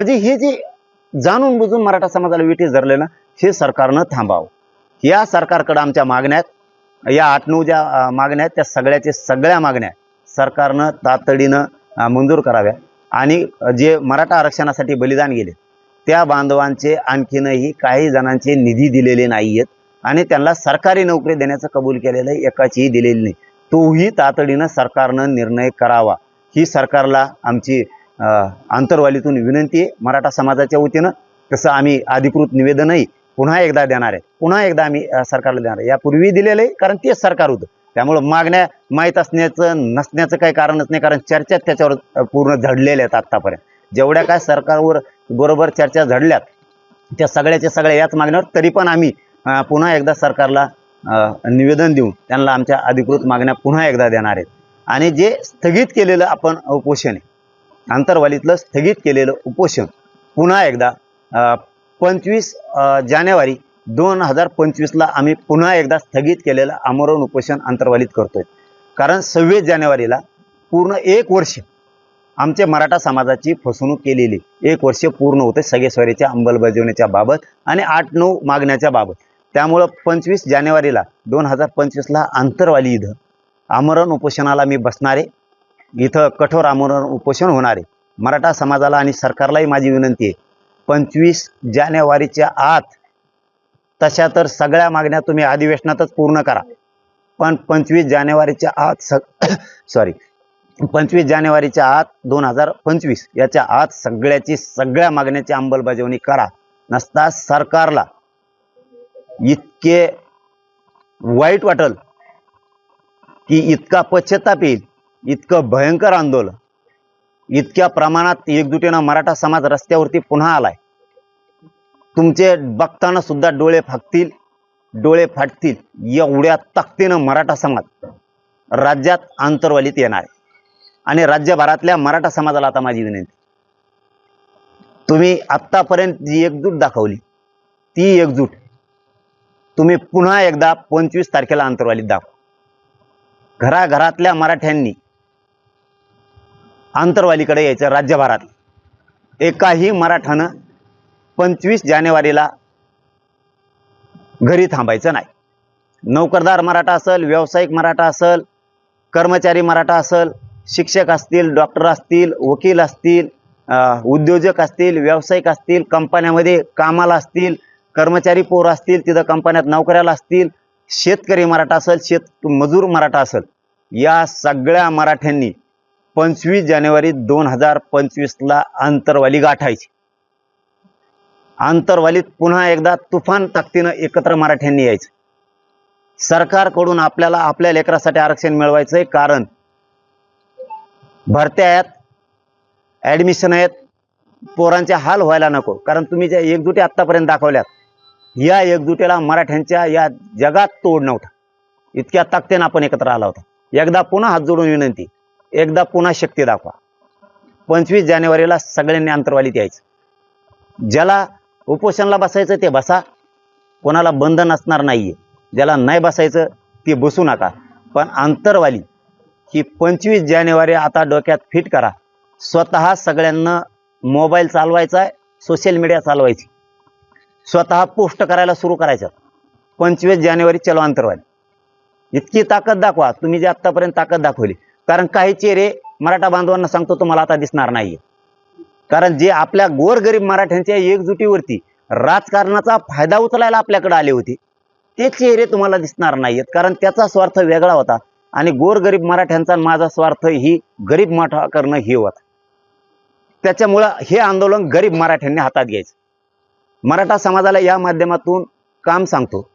म्हणजे हे जे जाणून बुजून मराठा समाजाला विटीस धरले ना हे सरकारनं थांबावं. या सरकारकडं आमच्या मागण्या आहेत. या आठ नऊ ज्या मागण्या आहेत. त्या सगळ्याचे सगळ्या मागण्या सरकारनं तातडीनं मंजूर कराव्या आणि जे मराठा आरक्षणासाठी बलिदान गेले त्या बांधवांचे आणखीनही काही जणांचे निधी दिलेले नाही आहेत आणि त्यांना सरकारी नोकरी देण्याचं कबूल केलेलं आहे, एकाचीही दिलेली नाही. तोही तातडीनं सरकारनं निर्णय करावा. ही सरकारला आमची आंतरवालीतून विनंती आहे मराठा समाजाच्या वतीनं तसं आम्ही अधिकृत निवेदनही पुन्हा एकदा देणार आहे. पुन्हा एकदा आम्ही सरकारला देणार आहे. यापूर्वी दिलेलं आहे कारण तेच सरकार होतं. त्यामुळं मागण्या माहीत असण्याचं नसण्याचं काही कारणच नाही कारण चर्चा त्याच्यावर पूर्ण झडलेल्या आहेत आत्तापर्यंत. जेवढ्या काय सरकारवर बरोबर चर्चा झडल्यात त्या सगळ्याच्या सगळ्या याच मागण्यावर तरी पण आम्ही पुन्हा एकदा सरकारला निवेदन देऊन त्यांना आमच्या अधिकृत मागण्या पुन्हा एकदा देणार आहेत. आणि जे स्थगित केलेलं आपण उपोषण आहे आंतरवालीतलं स्थगित केलेलं उपोषण पुन्हा एकदा पंचवीस जानेवारी दोन हजार पंचवीसला आम्ही पुन्हा एकदा स्थगित केलेलं आमरण उपोषण आंतरवालीत करतोय. कारण सव्वीस जानेवारीला पूर्ण एक वर्ष आमच्या मराठा समाजाची फसवणूक केलेली. एक वर्ष पूर्ण होते सगेस्वारीच्या अंमलबजावणीच्या बाबत आणि आठ नऊ मागण्याच्या बाबत. त्यामुळं पंचवीस जानेवारीला दोन हजार पंचवीसला आंतरवाली इथं आमरण उपोषणाला मी बसणार आहे इथं कठोर आमरण उपोषण होणार आहे. मराठा समाजाला आणि सरकारलाही माझी विनंती आहे. पंचवीस जानेवारीच्या आत तशा तर सगळ्या मागण्या तुम्ही अधिवेशनातच पूर्ण करा. पण पंचवीस जानेवारीच्या आत स सॉरी पंचवीस जानेवारीच्या आत दोन हजार पंचवीस याच्या आत सगळ्याची सगळ्या मागण्याची अंमलबजावणी करा. नसता सरकारला इतके वाईट वाटल की इतका पश्चाताप येईल. इतकं भयंकर आंदोलन. इतक्या प्रमाणात एकजुटीनं मराठा समाज रस्त्यावरती पुन्हा आलाय. तुमचे बघताना सुद्धा डोळे फाकतील डोळे फाटतील एवढ्या ताकदीनं मराठा समाज राज्यात आंतरवालीत येणार आहे. आणि राज्यभरातल्या मराठा समाजाला आता माझी विनंती. तुम्ही आत्तापर्यंत जी एकजूट दाखवली ती एकजूट तुम्ही पुन्हा एकदा पंचवीस तारखेला आंतरवालीत दाखवा. घराघरातल्या मराठ्यांनी आंतरवालीकडे यायचं राज्यभरात एकाही मराठानं पंचवीस जानेवारीला घरी थांबायचं नाही. नोकरदार मराठा असेल व्यावसायिक मराठा असेल कर्मचारी मराठा असेल शिक्षक असतील डॉक्टर असतील वकील असतील उद्योजक असतील व्यावसायिक असतील कंपन्यामध्ये कामाला असतील कर्मचारी पोर असतील तिथं कंपन्यात नोकऱ्याला असतील शेतकरी मराठा असेल शेत मजूर मराठा असेल या सगळ्या मराठ्यांनी पंचवीस जानेवारी दोन हजार पंचवीसला आंतरवाली गाठायची. आंतरवालीत पुन्हा एकदा तुफान ताकदीनं एकत्र मराठ्यांनी यायचं. सरकारकडून आपल्याला आपल्या लेकरासाठी आरक्षण मिळवायचंय कारण भरत्या आहेत ॲडमिशन आहेत पोरांचे हाल व्हायला नको. कारण तुम्ही ज्या एकजुटी आत्तापर्यंत दाखवल्यात या एकजुटीला मराठ्यांच्या या जगात तोड नव्हता. इतक्या ताकदीनं आपण एकत्र आला होता. एकदा पुन्हा हात जोडून विनंती एकदा पुन्हा शक्ती दाखवा. पंचवीस जानेवारीला सगळ्यांनी अंतरवालीत यायचं. ज्याला उपोषणाला बसायचं ते बसा. कोणाला बंधन असणार नाहीये. ज्याला नाही बसायचं ते बसू नका. पण आंतरवाली ही पंचवीस जानेवारी आता डोक्यात फिट करा. स्वतः सगळ्यांना मोबाईल चालवायचा आहे सोशल मीडिया चालवायची. स्वतः पोस्ट करायला सुरू करायचं. पंचवीस जानेवारी चलो अंतरवाली. इतकी ताकद दाखवा. तुम्ही जे आत्तापर्यंत ताकद दाखवली. कारण काही चेहरे मराठा बांधवांना सांगतो तुम्हाला आता दिसणार नाही कारण जे आपल्या गोरगरीब मराठ्यांच्या एकजुटीवरती राजकारणाचा फायदा उचलायला आपल्याकडे आले होते ते चेहरे तुम्हाला दिसणार नाहीत कारण त्याचा स्वार्थ वेगळा होता आणि गोरगरीब मराठ्यांचा माझा स्वार्थ ही गरीब मराठा करणं हे होता. त्याच्यामुळं हे आंदोलन गरीब मराठ्यांनी हातात घ्यायचं. मराठा समाजाला या माध्यमातून काम सांगतो.